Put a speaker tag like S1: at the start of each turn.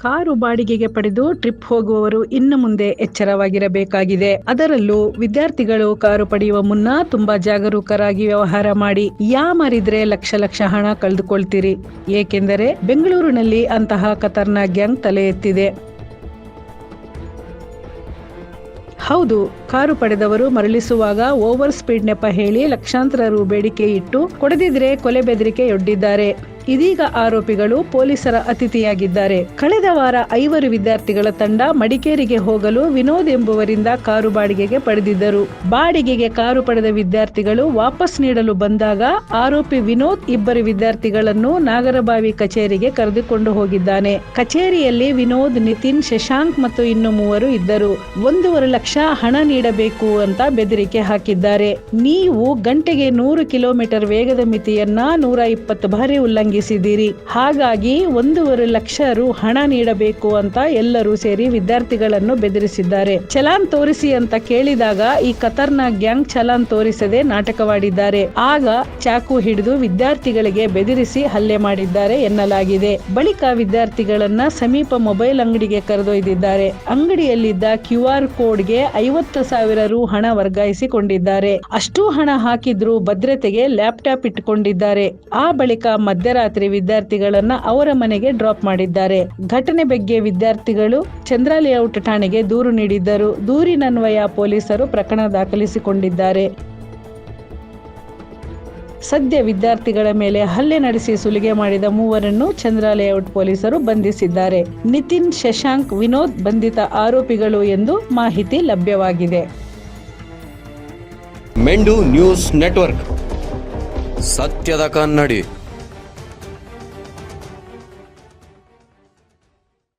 S1: Car ಬಾಡಿಗೆಗೆ ಪಡೆದು trip ಹೋಗುವವರು ಇನ್ನು ಮುಂದೆ ಎಚ್ಚರವಾಗಿರಬೇಕಾಗಿದೆ. ಅದರಲ್ಲೂ ವಿದ್ಯಾರ್ಥಿಗಳು ಕಾರು ಪಡೆಯುವ ಮುನ್ನ ತುಂಬಾ ಜಾಗರೂಕರಾಗಿ ವ್ಯವಹಾರ ಮಾಡಿ, ಯಾ ಮಾರಿದ್ರೆ ಲಕ್ಷ ಲಕ್ಷ ಹಣ ಕಳೆದುಕೊಳ್ತೀರಿ. ಏಕೆಂದರೆ ಬೆಂಗಳೂರಿನಲ್ಲಿ ಅಂತಹ ಕತರ್ನ ಗ್ಯಾಂಗ್ ತಲೆ ಎತ್ತಿದೆ. ಹೌದು, ಕಾರು ಪಡೆದವರು ಮರಳಿಸುವಾಗ ಓವರ್ ಸ್ಪೀಡ್ ನೆಪ ಹೇಳಿ ಲಕ್ಷಾಂತರ ರು ಬೇಡಿಕೆ ಇಟ್ಟು, ಕೊಡದಿದ್ರೆ ಕೊಲೆ ಬೆದರಿಕೆಯೊಡ್ಡಿದ್ದಾರೆ ಇದೀಗ ಆರೋಪಿಗಳು ಪೊಲೀಸರ ಅತಿಥಿಯಾಗಿದ್ದಾರೆ. ಕಳೆದ ವಾರ ಐವರು ವಿದ್ಯಾರ್ಥಿಗಳ ತಂಡ ಮಡಿಕೇರಿಗೆ ಹೋಗಲು ವಿನೋದ್ ಎಂಬುವರಿಂದ ಕಾರು ಬಾಡಿಗೆಗೆ ಪಡೆದಿದ್ದರು. ಬಾಡಿಗೆಗೆ ಕಾರು ಪಡೆದ ವಿದ್ಯಾರ್ಥಿಗಳು ವಾಪಸ್ ನೀಡಲು ಬಂದಾಗ ಆರೋಪಿ ವಿನೋದ್ ಇಬ್ಬರು ವಿದ್ಯಾರ್ಥಿಗಳನ್ನು ನಾಗರಬಾವಿ ಕಚೇರಿಗೆ ಕರೆದುಕೊಂಡು ಹೋಗಿದ್ದಾನೆ. ಕಚೇರಿಯಲ್ಲಿ ವಿನೋದ್, ನಿತಿನ್, ಶಶಾಂಕ್ ಮತ್ತು ಇನ್ನು ಮೂವರು ಇದ್ದರು. ಒಂದೂವರೆ ಲಕ್ಷ ಹಣ ನೀಡಬೇಕು ಅಂತ ಬೆದರಿಕೆ ಹಾಕಿದ್ದಾರೆ. ನೀವು ಗಂಟೆಗೆ ನೂರು ಕಿಲೋಮೀಟರ್ ವೇಗದ ಮಿತಿಯನ್ನ ನೂರ ಇಪ್ಪತ್ತು ಬಾರಿ ಉಲ್ಲಂಘಿಸಿದ್ದೀರಿ. ಹಾಗಾಗಿ ಒಂದೂವರೆ ಲಕ್ಷ ರು ಹಣ ನೀಡಬೇಕು ಅಂತ ಎಲ್ಲರೂ ಸೇರಿ ವಿದ್ಯಾರ್ಥಿಗಳನ್ನು ಬೆದರಿಸಿದ್ದಾರೆ. ಚಲಾನ್ ತೋರಿಸಿ ಅಂತ ಕೇಳಿದಾಗ ಈ ಕತರ್ನ ಗ್ಯಾಂಗ್ ಚಲಾನ್ ತೋರಿಸದೆ ನಾಟಕವಾಡಿದ್ದಾರೆ. ಆಗ ಚಾಕು ಹಿಡಿದು ವಿದ್ಯಾರ್ಥಿಗಳಿಗೆ ಬೆದರಿಸಿ ಹಲ್ಲೆ ಮಾಡಿದ್ದಾರೆ ಎನ್ನಲಾಗಿದೆ. ಬಳಿಕ ವಿದ್ಯಾರ್ಥಿಗಳನ್ನ ಸಮೀಪ ಮೊಬೈಲ್ ಅಂಗಡಿಗೆ ಕರೆದೊಯ್ದಿದ್ದಾರೆ. ಅಂಗಡಿಯಲ್ಲಿದ್ದ ಕ್ಯೂ ಆರ್ ಕೋಡ್ಗೆ ಐವತ್ತು ಸಾವಿರ ರು ಹಣ ವರ್ಗಾಯಿಸಿಕೊಂಡಿದ್ದಾರೆ. ಅಷ್ಟು ಹಣ ಹಾಕಿದ್ರು ಭದ್ರತೆಗೆ ಲ್ಯಾಪ್ಟಾಪ್ ಇಟ್ಟುಕೊಂಡಿದ್ದಾರೆ ಆ ಬಳಿಕ ಮಧ್ಯರಾತ್ರಿ ವಿದ್ಯಾರ್ಥಿಗಳನ್ನ ಅವರ ಮನೆಗೆ ಡ್ರಾಪ್ ಮಾಡಿದ್ದಾರೆ. ಘಟನೆ ಬಗ್ಗೆ ವಿದ್ಯಾರ್ಥಿಗಳು ಚಂದ್ರ ಲೇಔಟ್ ಠಾಣೆಗೆ ದೂರು ನೀಡಿದ್ದರು. ದೂರಿನನ್ವಯ ಪೊಲೀಸರು ಪ್ರಕರಣ ದಾಖಲಿಸಿಕೊಂಡಿದ್ದಾರೆ. ಸದ್ಯ ವಿದ್ಯಾರ್ಥಿಗಳ ಮೇಲೆ ಹಲ್ಲೆ ನಡೆಸಿ ಸುಲಿಗೆ ಮಾಡಿದ ಮೂವರನ್ನು ಚಂದ್ರ ಲೇಔಟ್ ಪೊಲೀಸರು ಬಂಧಿಸಿದ್ದಾರೆ. ನಿತಿನ್ ಶಶಾಂಕ್, ವಿನೋದ್ ಬಂಧಿತ ಆರೋಪಿಗಳು ಎಂದು ಮಾಹಿತಿ ಲಭ್ಯವಾಗಿದೆ.
S2: ಮೆಂಡು ನ್ಯೂಸ್ ನೆಟ್ವರ್ಕ್. ಸತ್ಯದ ಕನ್ನಡಿ.